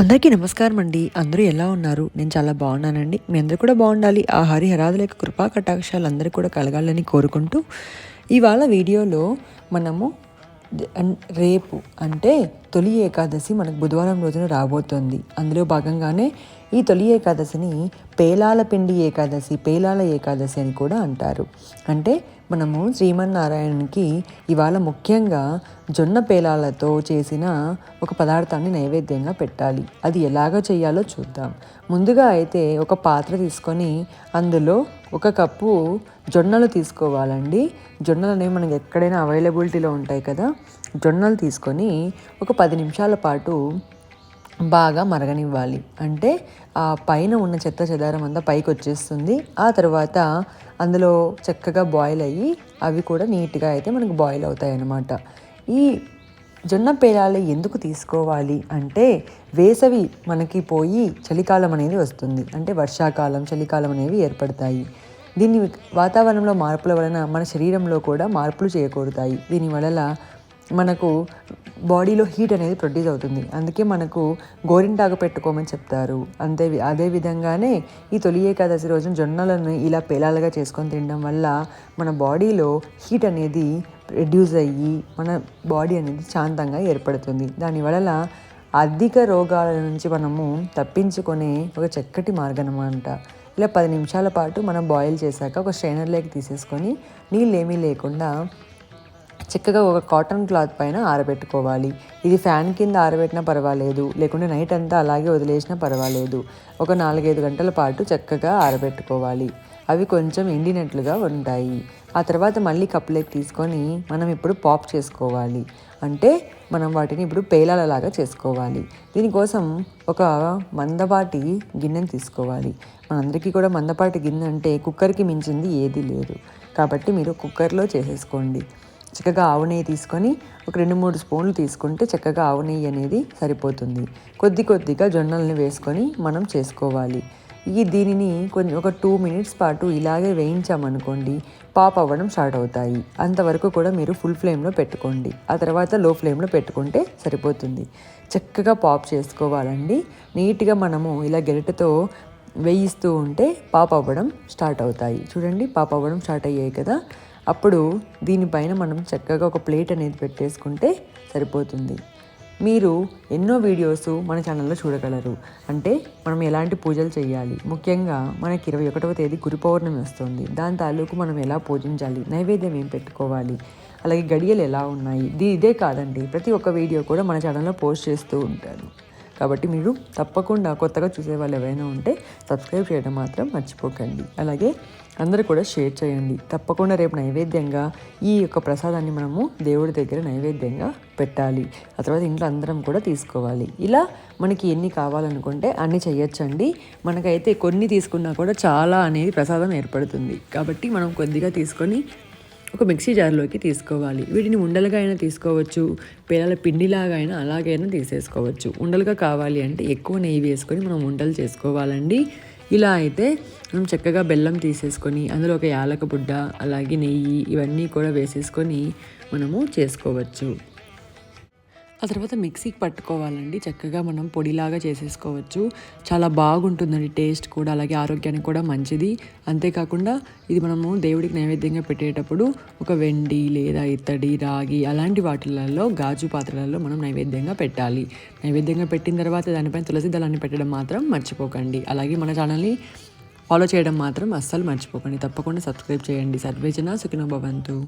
అందరికీ నమస్కారం అండి అందరూ ఎలా ఉన్నారు? నేను చాలా బాగున్నానండి. మీ అందరూ కూడా బాగుండాలి. ఆ హరిహరాదుల యొక్క కృపా కటాక్షాలు అందరూ కూడా కలగాలని కోరుకుంటూ ఇవాళ వీడియోలో మనము రేపు అంటే తొలి ఏకాదశి మనకు బుధవారం రోజున రాబోతోంది. అందులో భాగంగానే ఈ తొలి ఏకాదశిని పేలాల పిండి ఏకాదశి పేలాల ఏకాదశి అని కూడా అంటారు. అంటే మనము శ్రీమన్నారాయణకి ఇవాళ ముఖ్యంగా జొన్న పేలాలతో చేసిన ఒక పదార్థాన్ని నైవేద్యంగా పెట్టాలి. అది ఎలాగ చేయాలో చూద్దాం. ముందుగా అయితే ఒక పాత్ర తీసుకొని అందులో ఒక కప్పు జొన్నలు తీసుకోవాలండి. జొన్నలు అనేవి మనకి ఎక్కడైనా అవైలబిలిటీలో ఉంటాయి కదా. జొన్నలు తీసుకొని ఒక పది నిమిషాల పాటు బాగా మరగనివ్వాలి. అంటే ఆ పైన ఉన్న చెత్త చెదారం అంతా పైకి వచ్చేస్తుంది ఆ తర్వాత అందులో చక్కగా బాయిల్ అయ్యి అవి కూడా నీట్గా అయితే మనకు బాయిల్ అవుతాయి అన్నమాట ఈ జొన్న పేలాలు ఎందుకు తీసుకోవాలి? అంటే వేసవి మనకి పోయి చలికాలం అనేది వస్తుంది. అంటే వర్షాకాలం చలికాలం అనేవి ఏర్పడతాయి. దీన్ని వాతావరణంలో మార్పుల వలన మన శరీరంలో కూడా మార్పులు చేయకూడతాయి దీనివల్ల మనకు బాడీలో హీట్ అనేది ప్రొడ్యూస్ అవుతుంది. అందుకే మనకు గోరింటాకు పెట్టుకోమని చెప్తారు. అంతే అదే విధంగానే ఈ తొలి ఏకాదశి రోజున జొన్నలను ఇలా పేలాలుగా చేసుకొని తినడం వల్ల మన బాడీలో హీట్ అనేది రెడ్యూస్ అయ్యి మన బాడీ అనేది శాంతంగా ఏర్పడుతుంది. దానివల్ల అధిక రోగాల నుంచి మనము తప్పించుకునే ఒక చక్కటి మార్గం అన్నమాట ఇలా పది నిమిషాల పాటు మనం బాయిల్ చేశాక ఒక స్ట్రైనర్లోకి తీసేసుకొని నీళ్ళు ఏమీ లేకుండా చక్కగా ఒక కాటన్ క్లాత్ పైన ఆరబెట్టుకోవాలి. ఇది ఫ్యాన్ కింద ఆరబెట్టినా పర్వాలేదు. లేకుంటే నైట్ అంతా అలాగే వదిలేసినా పర్వాలేదు. ఒక నాలుగైదు గంటల పాటు చక్కగా ఆరబెట్టుకోవాలి. అవి కొంచెం ఎండినట్లుగా ఉంటాయి. ఆ తర్వాత మళ్ళీ కప్పులోకి తీసుకొని మనం ఇప్పుడు పాప్ చేసుకోవాలి. అంటే మనం వాటిని ఇప్పుడు పేలాలలాగా చేసుకోవాలి. దీనికోసం ఒక మందపాటి గిన్నెను తీసుకోవాలి. మనందరికీ కూడా మందపాటి గిన్నె అంటే కుక్కర్కి మించింది ఏది లేదు. కాబట్టి మీరు కుక్కర్లో చేసేసుకోండి. చక్కగా ఆవు నెయ్యి తీసుకొని ఒక రెండు మూడు స్పూన్లు తీసుకుంటే చక్కగా ఆవు నెయ్యి అనేది సరిపోతుంది. కొద్ది కొద్దిగా జొన్నల్ని వేసుకొని మనం చేసుకోవాలి. ఈ దీనిని కొంచెం ఒక టూ మినిట్స్ పాటు ఇలాగే వేయించామనుకోండి పాప్ అవ్వడం స్టార్ట్ అవుతాయి. అంతవరకు కూడా మీరు ఫుల్ ఫ్లేమ్లో పెట్టుకోండి. ఆ తర్వాత లో ఫ్లేమ్లో పెట్టుకుంటే సరిపోతుంది. చక్కగా పాప్ చేసుకోవాలండి. నీట్గా మనము ఇలా గెరిటతో వేయిస్తూ ఉంటే పాప్ అవ్వడం స్టార్ట్ అవుతాయి. చూడండి పాప్ అవ్వడం స్టార్ట్ అయ్యాయి కదా. అప్పుడు దీనిపైన మనం చక్కగా ఒక ప్లేట్ అనేది పెట్టేసుకుంటే సరిపోతుంది. మీరు ఎన్నో వీడియోస్ మన ఛానల్లో చూడగలరు. అంటే మనం ఎలాంటి పూజలు చేయాలి? ముఖ్యంగా మనకి ఇరవై ఒకటవ తేదీ గురు పౌర్ణమి వస్తుంది. దాని తాలూకు మనం ఎలా పూజించాలి? నైవేద్యం ఏం పెట్టుకోవాలి? అలాగే గడియలు ఎలా ఉన్నాయి? ఇది ఇదే కాదండి. ప్రతి ఒక్క వీడియో కూడా మన ఛానల్లో పోస్ట్ చేస్తూ ఉంటాను కాబట్టి మీరు తప్పకుండా కొత్తగా చూసే వాళ్ళు ఎవరైనా ఉంటే సబ్స్క్రైబ్ చేయడం మాత్రం మర్చిపోకండి. అలాగే అందరూ కూడా షేర్ చేయండి. తప్పకుండా రేపు నైవేద్యంగా ఈ యొక్క ప్రసాదాన్ని మనము దేవుడి దగ్గర నైవేద్యంగా పెట్టాలి. ఆ తర్వాత ఇంట్లో అందరం కూడా తీసుకోవాలి. ఇలా మనకి ఎన్ని కావాలనుకుంటే అన్ని చేయొచ్చండి. మనకైతే కొన్ని తీసుకున్నా కూడా చాలా అనేది ప్రసాదం ఏర్పడుతుంది. కాబట్టి మనం కొద్దిగా తీసుకొని ఒక మిక్సీ జార్లోకి తీసుకోవాలి. వీటిని ఉండలుగా అయినా తీసుకోవచ్చు. పిల్లల పిండిలాగా అయినా అలాగైనా తీసేసుకోవచ్చు. ఉండలుగా కావాలి అంటే ఎక్కువ నెయ్యి వేసుకొని మనం ఉండలు చేసుకోవాలండి. ఇలా అయితే మనం చక్కగా బెల్లం తీసేసుకొని అందులో ఒక యాలక బుడ్డ అలాగే నెయ్యి ఇవన్నీ కూడా వేసేసుకొని మనము చేసుకోవచ్చు. ఆ తర్వాత మిక్సీకి పట్టుకోవాలండి. చక్కగా మనం పొడిలాగా చేసేసుకోవచ్చు. చాలా బాగుంటుందండి టేస్ట్ కూడా అలాగే ఆరోగ్యానికి కూడా మంచిది. అంతేకాకుండా ఇది మనము దేవుడికి నైవేద్యంగా పెట్టేటప్పుడు ఒక వెండి లేదా ఇత్తడి రాగి అలాంటి వాటిలలో గాజు పాత్రలలో మనం నైవేద్యంగా పెట్టాలి. నైవేద్యంగా పెట్టిన తర్వాత దానిపైన తులసి దళాన్ని పెట్టడం మాత్రం మర్చిపోకండి. అలాగే మన ఛానల్ని ఫాలో చేయడం మాత్రం అస్సలు మర్చిపోకండి. తప్పకుండా సబ్స్క్రైబ్ చేయండి. సర్వేజన సుఖినోభవంతు